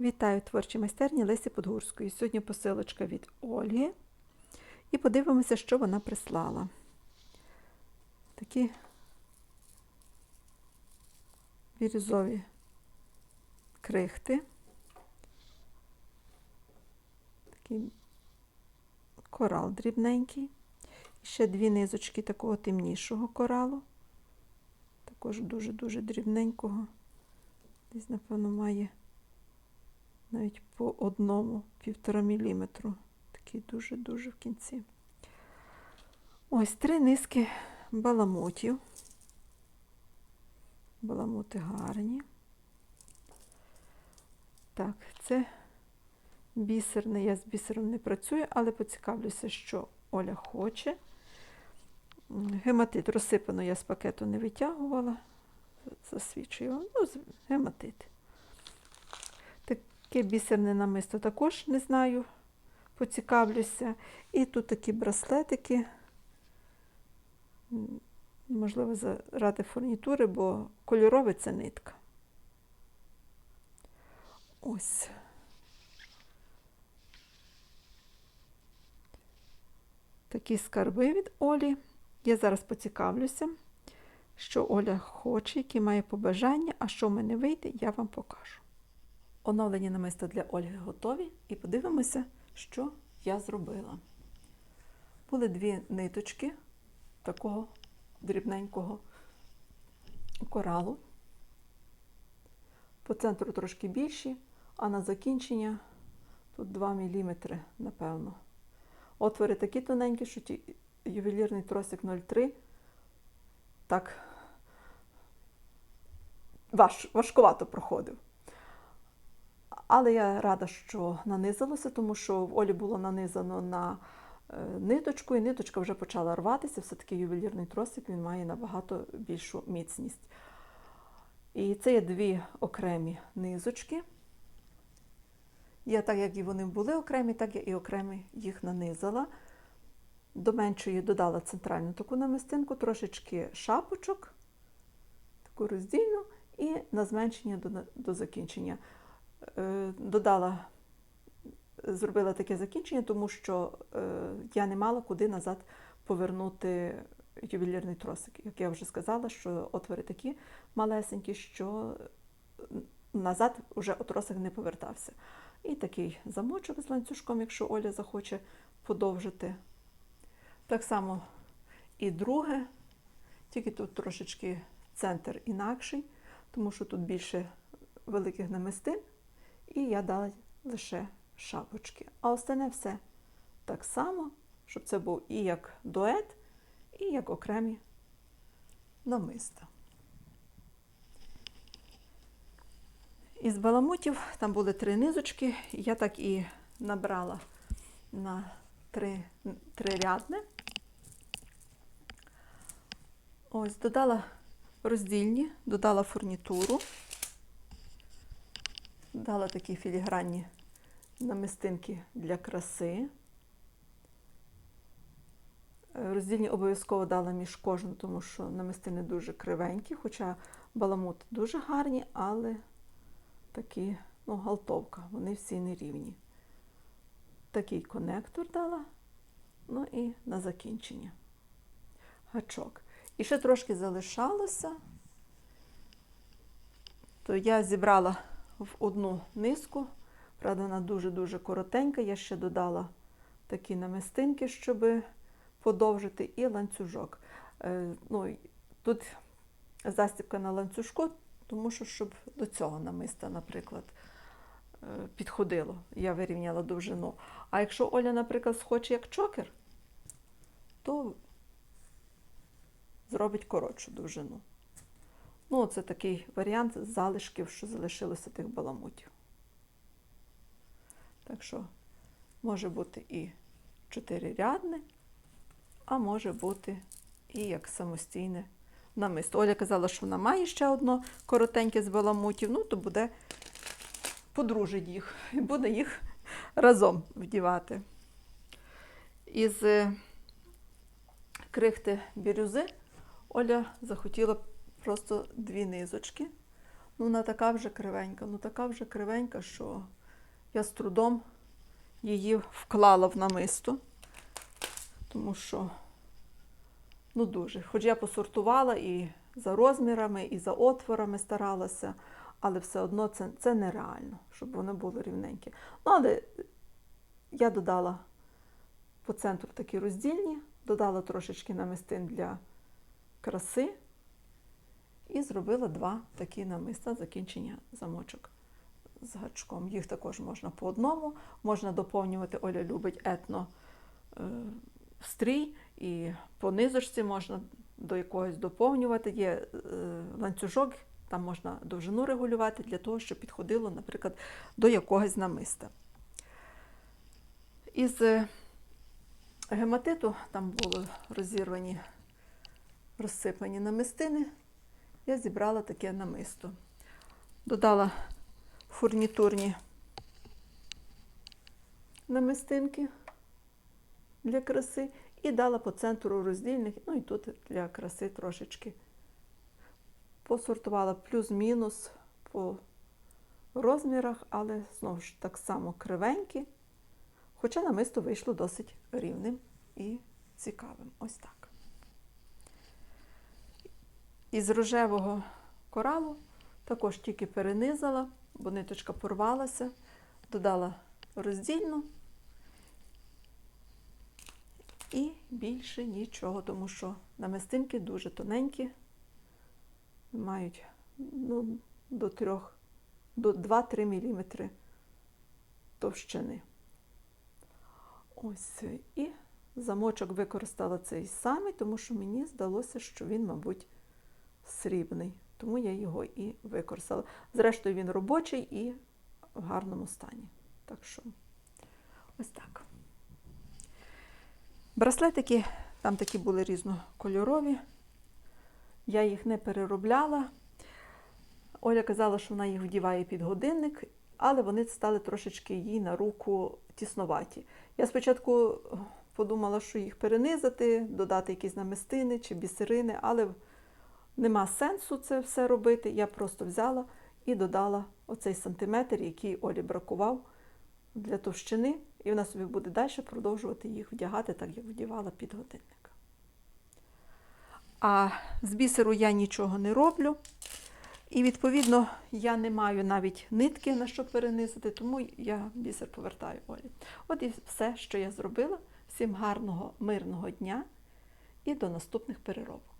Вітаю творчі майстерні Лесі Подгурської. Сьогодні посилочка від Ольги. І подивимося, що вона прислала. Такі бірюзові крихти. Такий корал дрібненький. І ще дві низочки такого темнішого коралу. Також дуже-дуже дрібненького. Десь, напевно, має навіть по одному півтора міліметру. Такий дуже-дуже в кінці. Ось три низки баламотів. Баламоти гарні. Так, це бісерний. Я з бісером не працюю, але поцікавлюся, що Оля хоче. Гематит розсипано я з пакету не витягувала. Засвічую. Ну, гематит. Таке бісерне намисто також не знаю, поцікавлюся. І тут такі браслетики. Можливо, заради фурнітури, бо кольорове це нитка. Ось. Такі скарби від Олі. Я зараз поцікавлюся, що Оля хоче, які має побажання, а що в мене вийде, я вам покажу. Оновлені намиста для Ольги готові і подивимося, що я зробила. Були дві ниточки такого дрібненького коралу. По центру трошки більші, а на закінчення тут 2 мм, напевно. Отвори такі тоненькі, що ті ювелірний тросик 0,3 так важ, важкувато проходив. Але я рада, що нанизалося, тому що в Олі було нанизано на е, ниточку, і ниточка вже почала рватися. Все-таки ювелірний тросик він має набагато більшу міцність. І це є дві окремі низочки. Я так, як і вони були окремі, так я і окремі їх нанизала. До меншої додала центральну таку намистинку, трошечки шапочок, таку роздільну, і на зменшення до, до закінчення. Е, додала, зробила таке закінчення, тому що е, я не мала куди назад повернути ювелірний тросик. Як я вже сказала, що отвори такі малесенькі, що назад вже тросик не повертався. І такий замочок з ланцюжком, якщо Оля захоче подовжити. Так само і друге, тільки тут трошечки центр інакший, тому що тут більше великих намистин, і я дала лише шапочки. А остальне все так само, щоб це був і як дует, і як окремі намиста. Із баламутів там були три низочки, я так і набрала на три рядне. Ось, додала роздільні, додала фурнітуру, дала такі філігранні намистинки для краси. Роздільні обов'язково дала між кожну, тому що намистини дуже кривенькі, хоча баламут дуже гарні, але такі, ну, галтовка, вони всі нерівні. Такий конектор дала, ну і на закінчення гачок. І ще трошки залишалося, то я зібрала в одну низку, правда, вона дуже-дуже коротенька. Я ще додала такі намистинки, щоб подовжити, і ланцюжок. Е, ну, Тут застібка на ланцюжку, тому що, щоб до цього намиста, наприклад, підходило. Я вирівняла довжину. А якщо Оля, наприклад, схоче як чокер, то зробить коротшу довжину. Ну, це такий варіант залишків, що залишилося тих баламутів. Так що може бути і чотирирядне, а може бути і як самостійне намисто. Оля казала, що вона має ще одно коротеньке з баламутів, ну, то буде подружить їх і буде їх разом вдівати. Із крихти бірюзи Оля захотіла просто дві низочки. Ну, вона така вже кривенька, ну така вже кривенька, що я з трудом її вклала в намисто, тому що ну дуже. Хоч я посортувала і за розмірами, і за отворами старалася, але все одно це, це нереально, щоб вони були рівненькі. Ну, але я додала по центру такі роздільні, додала трошечки намистин для краси і зробила два такі намиста закінчення замочок з гачком. Їх також можна по одному, можна доповнювати. Оля любить етно е, стрій, і по низочці можна до якогось доповнювати. Є е, ланцюжок, там можна довжину регулювати для того, щоб підходило, наприклад, до якогось намиста. Із е, гематиту там були розірвані, розсипані намистини. Я зібрала таке намисто. Додала фурнітурні намистинки для краси і дала по центру роздільних, ну і тут для краси трошечки посортувала плюс-мінус по розмірах, але знову ж так само кривенькі. Хоча намисто вийшло досить рівним і цікавим. Ось так. Із рожевого коралу також тільки перенизала, бо ниточка порвалася, додала роздільну і більше нічого, тому що намистинки дуже тоненькі, мають ну, до 3, до 2-3 мм товщини. Ось і замочок використала цей самий, тому що мені здалося, що він, мабуть, срібний. Тому я його і використала. Зрештою, він робочий і в гарному стані. Так що, ось так. Браслетики, там такі були різнокольорові. Я їх не переробляла. Оля казала, що вона їх вдіває під годинник, але вони стали трошечки їй на руку тісноваті. Я спочатку подумала, що їх перенизати, додати якісь намистини чи бісерини, але нема сенсу це все робити. Я просто взяла і додала оцей сантиметр, який Олі бракував для товщини, і вона собі буде далі продовжувати їх вдягати, так як вдівала під годинник. А з бісеру я нічого не роблю. І, відповідно, я не маю навіть нитки на що перенизити, тому я бісер повертаю Олі. От і все, що я зробила. Всім гарного, мирного дня і до наступних переробок.